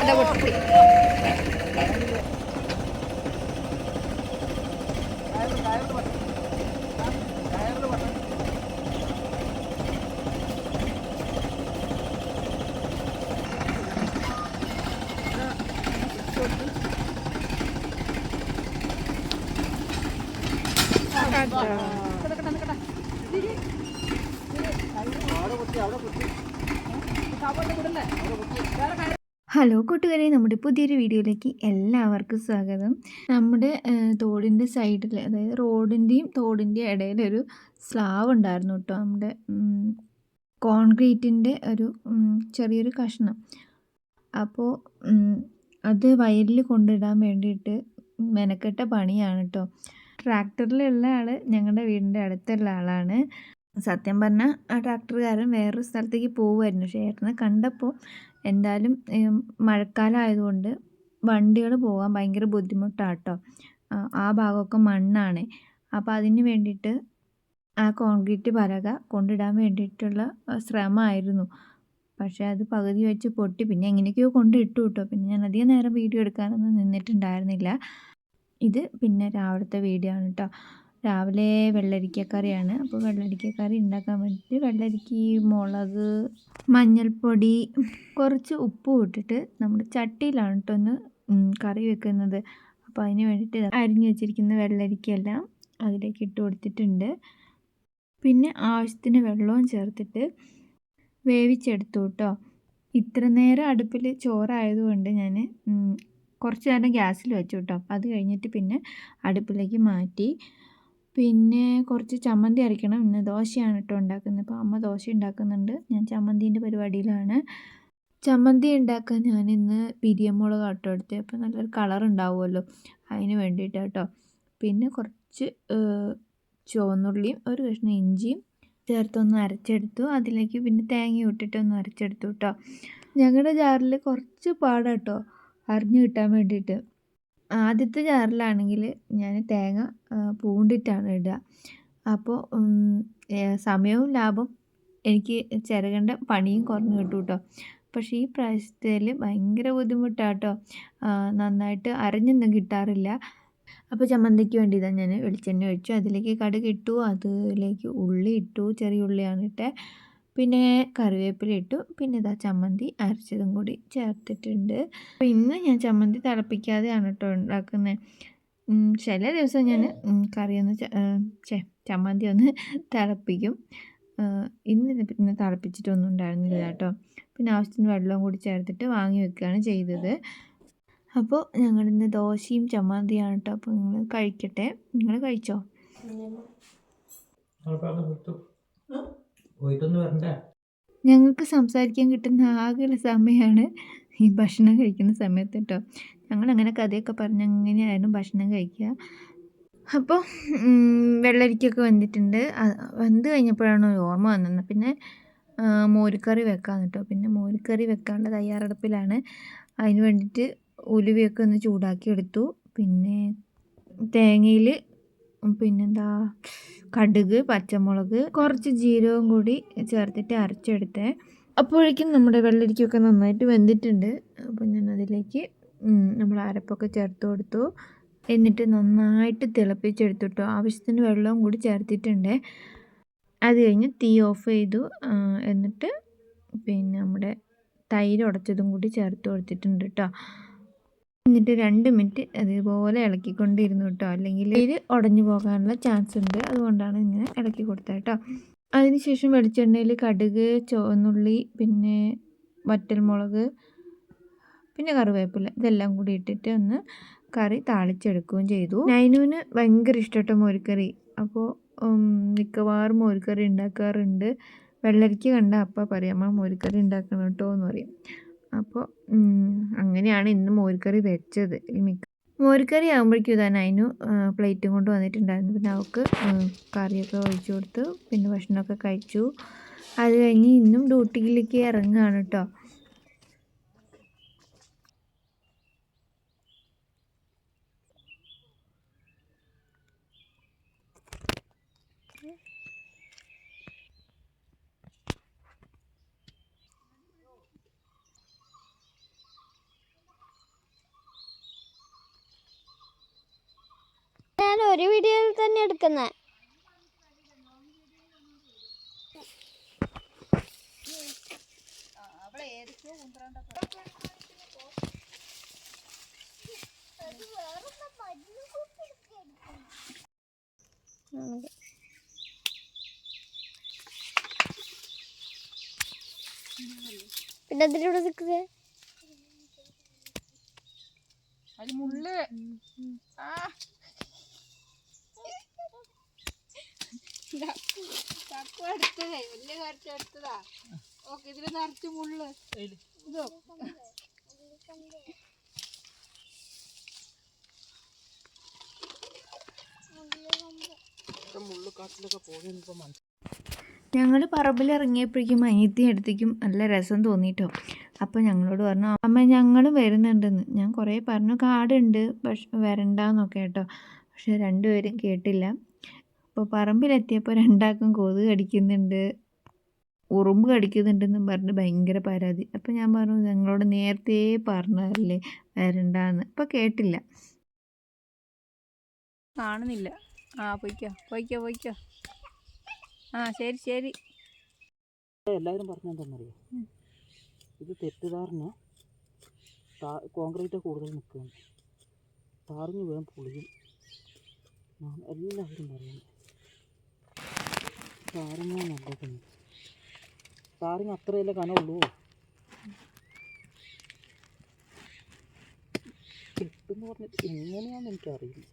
അല്ല പൊട്ടി ഹലോ കൂട്ടുകാരെ നമ്മുടെ പുതിയൊരു വീഡിയോയിലേക്ക് എല്ലാവർക്കും സ്വാഗതം. നമ്മുടെ തോടിന്റെ സൈഡിൽ അതായത് റോഡിന്റെയും തോടിന്റെയും ഇടയിലൊരു സ്ലാവ് ഉണ്ടായിരുന്നു കേട്ടോ. നമ്മുടെ കോൺക്രീറ്റിന്റെ ഒരു ചെറിയൊരു കഷ്ണം. അപ്പോൾ അത് വയലിൽ കൊണ്ടിടാൻ വേണ്ടിയിട്ട് മെനക്കെട്ട പണിയാണ് കേട്ടോ. ട്രാക്ടറിലുള്ള ആൾ ഞങ്ങളുടെ വീടിന്റെ അടുത്തുള്ള ആളാണ്. സത്യം പറഞ്ഞാൽ ആ ട്രാക്ടറുകാരൻ വേറൊരു സ്ഥലത്തേക്ക് പോവുമായിരുന്നു പക്ഷേ ഏട്ടനെ കണ്ടപ്പോൾ എന്തായാലും മഴക്കാലം ആയതുകൊണ്ട് വണ്ടികൾ പോകാൻ ഭയങ്കര ബുദ്ധിമുട്ടാണ് കേട്ടോ ആ ഭാഗമൊക്കെ മണ്ണാണ്. അപ്പോൾ അതിന് വേണ്ടിയിട്ട് ആ കോൺക്രീറ്റ് പലക കൊണ്ടിടാൻ വേണ്ടിയിട്ടുള്ള ശ്രമമായിരുന്നു. പക്ഷേ അത് പകുതി വെച്ച് പൊട്ടി. പിന്നെ എങ്ങനെയൊക്കെയോ കൊണ്ടിട്ടു കേട്ടോ. പിന്നെ ഞാൻ അധികം നേരം വീഡിയോ എടുക്കാനൊന്നും നിന്നിട്ടുണ്ടായിരുന്നില്ല. ഇത് പിന്നെ രാവിലത്തെ വീഡിയോ ആണ് കേട്ടോ. രാവിലെ വെള്ളരിക്ക വെള്ളരിക്കക്കറിയാണ്. അപ്പോൾ വെള്ളരിക്കക്കറി ഉണ്ടാക്കാൻ വേണ്ടിയിട്ട് വെള്ളരിക്ക മുളക് മഞ്ഞൾപ്പൊടി കുറച്ച് ഉപ്പും ഇട്ടിട്ട് നമ്മുടെ ചട്ടിയിലാണ് കേട്ടോ ഒന്ന് കറി വെക്കുന്നത്. അപ്പോൾ അതിന് വേണ്ടിയിട്ട് അരിഞ്ഞ് വെച്ചിരിക്കുന്ന വെള്ളരിക്കയെല്ലാം അതിലേക്ക് ഇട്ട് കൊടുത്തിട്ടുണ്ട്. പിന്നെ ആവശ്യത്തിന് വെള്ളവും ചേർത്തിട്ട് വേവിച്ചെടുത്തു കേട്ടോ. ഇത്ര നേരം അടുപ്പിൽ ചോറായതുകൊണ്ട് ഞാൻ കുറച്ച് നേരം ഗ്യാസിൽ വെച്ചു കേട്ടോ. അത് കഴിഞ്ഞിട്ട് പിന്നെ അടുപ്പിലേക്ക് മാറ്റി പിന്നെ കുറച്ച് ചമ്മന്തി അരയ്ക്കണം ഇന്ന് ദോശയാണ് കേട്ടോ ഉണ്ടാക്കുന്നത്. അപ്പോൾ അമ്മ ദോശ ഉണ്ടാക്കുന്നുണ്ട്. ഞാൻ ചമ്മന്തിന്റെ പരിപാടിയിലാണ്. ചമ്മന്തി ഉണ്ടാക്കാൻ ഞാൻ ഇന്ന് പിരിയമുളക് കേട്ടോ എടുത്ത്. അപ്പോൾ നല്ലൊരു കളർ ഉണ്ടാവുമല്ലോ. അതിന് വേണ്ടിയിട്ട് കേട്ടോ. പിന്നെ കുറച്ച് ചുവന്നുള്ളിയും ഒരു കഷ്ണം ഇഞ്ചിയും ചേർത്തൊന്ന് അരച്ചെടുത്തു. അതിലേക്ക് പിന്നെ തേങ്ങ ഇട്ടിട്ടൊന്ന് അരച്ചെടുത്തു കേട്ടോ. ഞങ്ങളുടെ ജാറിൽ കുറച്ച് പാടാട്ടോ അറിഞ്ഞു കിട്ടാൻ വേണ്ടിയിട്ട്. ആദ്യത്തെ ജാറിലാണെങ്കിൽ ഞാൻ തേങ്ങ പൂണ്ടിട്ടാണ് ഇടുക. അപ്പോൾ സമയവും ലാഭം എനിക്ക് ചിരകേണ്ട പണിയും കുറഞ്ഞു കിട്ടും കേട്ടോ പക്ഷേ ഈ പ്രാവശ്യത്തിൽ ഭയങ്കര ബുദ്ധിമുട്ടാണ് കേട്ടോ നന്നായിട്ട് അരഞ്ഞൊന്നും കിട്ടാറില്ല. അപ്പോൾ ചമ്മന്തിക്ക് വേണ്ടി ഇതാ ഞാൻ വെളിച്ചെണ്ണ ഒഴിച്ചു. അതിലേക്ക് കടുക് ഇട്ടു. അതിലേക്ക് ഉള്ളി ഇട്ടു. ചെറിയ ഉള്ളിയാണ് ഇട്ടത് പിന്നെ കറിവേപ്പില ഇട്ടു. പിന്നെ ഇതാ ചമ്മന്തി അരച്ചതും കൂടി ചേർത്തിട്ടുണ്ട്. അപ്പോൾ ഇന്ന് ഞാൻ ചമ്മന്തി തിളപ്പിക്കാതെയാണ് കേട്ടോ ഉണ്ടാക്കുന്നത് ചില ദിവസം ഞാൻ കറിയൊന്ന് ച- ചമ്മന്തി ഒന്ന് തിളപ്പിക്കും. ഇന്ന് ഇത് പിന്നെ തിളപ്പിച്ചിട്ടൊന്നും ഉണ്ടായിരുന്നില്ല കേട്ടോ പിന്നെ ആവശ്യത്തിന് വെള്ളവും കൂടി ചേർത്തിട്ട് വാങ്ങി വെക്കുകയാണ് ചെയ്തത്. അപ്പോൾ ഞങ്ങളിന്ന് ദോശയും ചമ്മന്തിയാണ് കേട്ടോ അപ്പോൾ നിങ്ങൾ കഴിക്കട്ടെ. നിങ്ങൾ കഴിച്ചോ? പോയിട്ടൊന്ന് വരണ്ടേ? ഞങ്ങൾക്ക് സംസാരിക്കാൻ കിട്ടുന്ന ആകെയുള്ള സമയമാണ് ഈ ഭക്ഷണം കഴിക്കുന്ന സമയത്ത് കേട്ടോ ഞങ്ങളങ്ങനെ കഥയൊക്കെ പറഞ്ഞ് അങ്ങനെയായിരുന്നു ഭക്ഷണം കഴിക്കുക. അപ്പോൾ വെള്ളരിക്കൊക്കെ വന്നിട്ടുണ്ട്. വന്ന് കഴിഞ്ഞപ്പോഴാണ് ഒരു ഓർമ്മ വന്നത്. പിന്നെ മോരിക്കറി വെക്കാൻ കേട്ടോ പിന്നെ മോരിക്കറി വെക്കാനുള്ള തയ്യാറെടുപ്പിലാണ്. അതിന് വേണ്ടിയിട്ട് ഉലുവയൊക്കെ ഒന്ന് ചൂടാക്കി എടുത്തു. പിന്നെ തേങ്ങയിൽ പിന്നെന്താ? കടുക് പച്ചമുളക് കുറച്ച് ജീരകവും കൂടി ചേർത്തിട്ട് അരച്ചെടുത്തേ. അപ്പോഴേക്കും നമ്മുടെ വെള്ളരിക്കൊക്കെ നന്നായിട്ട് വെന്തിട്ടുണ്ട്. അപ്പോൾ ഞാൻ അതിലേക്ക് നമ്മൾ അരപ്പൊക്കെ ചേർത്ത് കൊടുത്തു. എന്നിട്ട് നന്നായിട്ട് തിളപ്പിച്ചെടുത്തു കേട്ടോ ആവശ്യത്തിന് വെള്ളവും കൂടി ചേർത്തിട്ടുണ്ട്. അത് കഴിഞ്ഞ് തീ ഓഫ് ചെയ്തു. എന്നിട്ട് പിന്നെ നമ്മുടെ തൈര് ഉടച്ചതും കൂടി ചേർത്ത് കൊടുത്തിട്ടുണ്ട് കേട്ടോ എന്നിട്ട് രണ്ട് മിനിറ്റ് അതേപോലെ ഇളക്കിക്കൊണ്ടിരുന്നു കേട്ടോ. അല്ലെങ്കിൽ ഇത് ഉടഞ്ഞു പോകാനുള്ള ചാൻസ് ഉണ്ട്. അതുകൊണ്ടാണ് ഇങ്ങനെ ഇളക്കി കൊടുത്തത് കേട്ടോ. അതിനുശേഷം വെളിച്ചെണ്ണയിൽ കടുക് ചുവന്നുള്ളി പിന്നെ വറ്റൽമുളക് പിന്നെ കറിവേപ്പില ഇതെല്ലാം കൂടി ഇട്ടിട്ട് ഒന്ന് കറി താളിച്ചെടുക്കുകയും ചെയ്തു. നൈനുവിന് ഭയങ്കര ഇഷ്ടപ്പെട്ട മോരിക്കറി അപ്പോൾ മിക്കവാറും മോരിക്കറി ഉണ്ടാക്കാറുണ്ട്. വെള്ളരിക്ക കണ്ട അപ്പം പറയാം ആ മോരിക്കറി ഉണ്ടാക്കണം കേട്ടോ എന്ന് പറയും. അപ്പോൾ അങ്ങനെയാണ് ഇന്ന് മോരുകറി വെച്ചത്. മിക്ക മോരുകറി ആകുമ്പോഴേക്കും ഇതാ അതിനു പ്ലേറ്റും കൊണ്ട് വന്നിട്ടുണ്ടായിരുന്നു. പിന്നെ അവൾക്ക് കറിയൊക്കെ ഒഴിച്ചു കൊടുത്തു. പിന്നെ ഭക്ഷണമൊക്കെ കഴിച്ചു. അത് കഴിഞ്ഞ് ഇന്നും ഡ്യൂട്ടിയിലേക്ക് ഇറങ്ങുകയാണ് കേട്ടോ ഒരു എടുക്കുന്നത് പിന്നെ അതിലൂടെ നിൽക്കുക അത് മുള്ള്. ആ. ചക്കു എടുത്തതേ വലിയ ഇതിൽ കാട്ടിലൊക്കെ ഞങ്ങൾ പറമ്പിലിറങ്ങിയപ്പോഴേക്കും അനിയത്തി അടുത്തേക്കും നല്ല രസം തോന്നിട്ടോ. അപ്പോൾ ഞങ്ങളോട് പറഞ്ഞു അമ്മ ഞങ്ങളും വരുന്നുണ്ടെന്ന്. ഞാൻ കുറേ പറഞ്ഞു കാടുണ്ട് പക്ഷെ വരണ്ടെന്നൊക്കെ കേട്ടോ. പക്ഷെ രണ്ടുപേരും കേട്ടില്ല. അപ്പോൾ പറമ്പിലെത്തിയപ്പോൾ രണ്ടാൾക്കും കൊതുക് കടിക്കുന്നുണ്ട്. ഉറുമ്പ് കടിക്കുന്നുണ്ടെന്നും പറഞ്ഞ് ഭയങ്കര പരാതി. അപ്പോൾ ഞാൻ പറഞ്ഞു ഞങ്ങളോട് നേരത്തെ പറഞ്ഞതല്ലേ വരണ്ടാന്ന്. അപ്പോൾ കേട്ടില്ല. കാണുന്നില്ല. ആ പോയിക്കോ പോയിക്കോ പോയിക്കോ. ആ ശരി ശരി. എല്ലാവരും പറഞ്ഞു എന്താണെന്നറിയോ ഇത് തെറ്റിദ്ധാരണ. കോൺക്രീറ്റ് കൂടുതൽ നിൽക്കുകയാണ്. താറിഞ്ഞ് വേണം പൊളിയും. ഞാൻ എല്ലാവരും പറയുന്നു താറിന് അത്രയല്ലേ കനമുള്ളൂ കിട്ടുമെന്ന് പറഞ്ഞിട്ട് എങ്ങനെയാണെന്ന് എനിക്കറിയില്ല.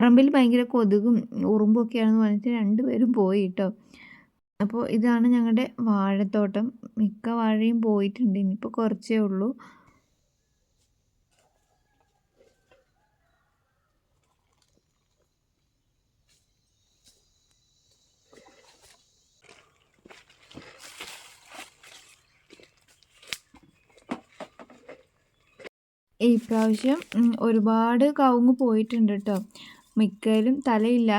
പറമ്പിൽ ഭയങ്കര കൊതുകും ഉറുമ്പും ഒക്കെയാണെന്ന് പറഞ്ഞിട്ട് രണ്ടുപേരും പോയി കേട്ടോ അപ്പോൾ ഇതാണ് ഞങ്ങളുടെ വാഴത്തോട്ടം. മിക്ക വാഴയും പോയിട്ടുണ്ട്. ഇനിയിപ്പോൾ കുറച്ചേ ഉള്ളൂ. ഈ പ്രാവശ്യം ഒരുപാട് കവുങ്ങ് പോയിട്ടുണ്ട് കേട്ടോ മിക്കതിലും തലയില്ല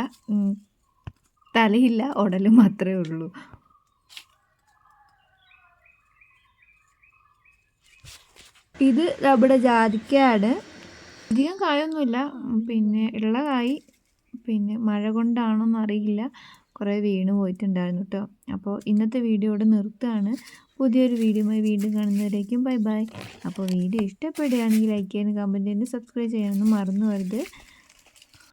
തലയില്ല ഉടൽ മാത്രമേ ഉള്ളൂ. ഇത് നമ്മുടെ ജാതിക്കയാണ് അധികം കായൊന്നുമില്ല പിന്നെ ഉള്ള കായ് പിന്നെ മഴ കൊണ്ടാണോന്ന് അറിയില്ല. കുറേ വീണ് പോയിട്ടുണ്ടായിരുന്നു കേട്ടോ അപ്പോൾ ഇന്നത്തെ വീഡിയോ ഇവിടെ നിർത്തുകയാണ്. പുതിയൊരു വീഡിയോയുമായി വീണ്ടും കാണുന്നവരേക്കും ബൈ ബൈ. അപ്പോൾ വീഡിയോ ഇഷ്ടപ്പെടുകയാണെങ്കിൽ ലൈക്ക് ചെയ്യാനും കമന്റ് ചെയ്യാനും സബ്സ്ക്രൈബ് ചെയ്യാനൊന്നും മറന്നു വരുത്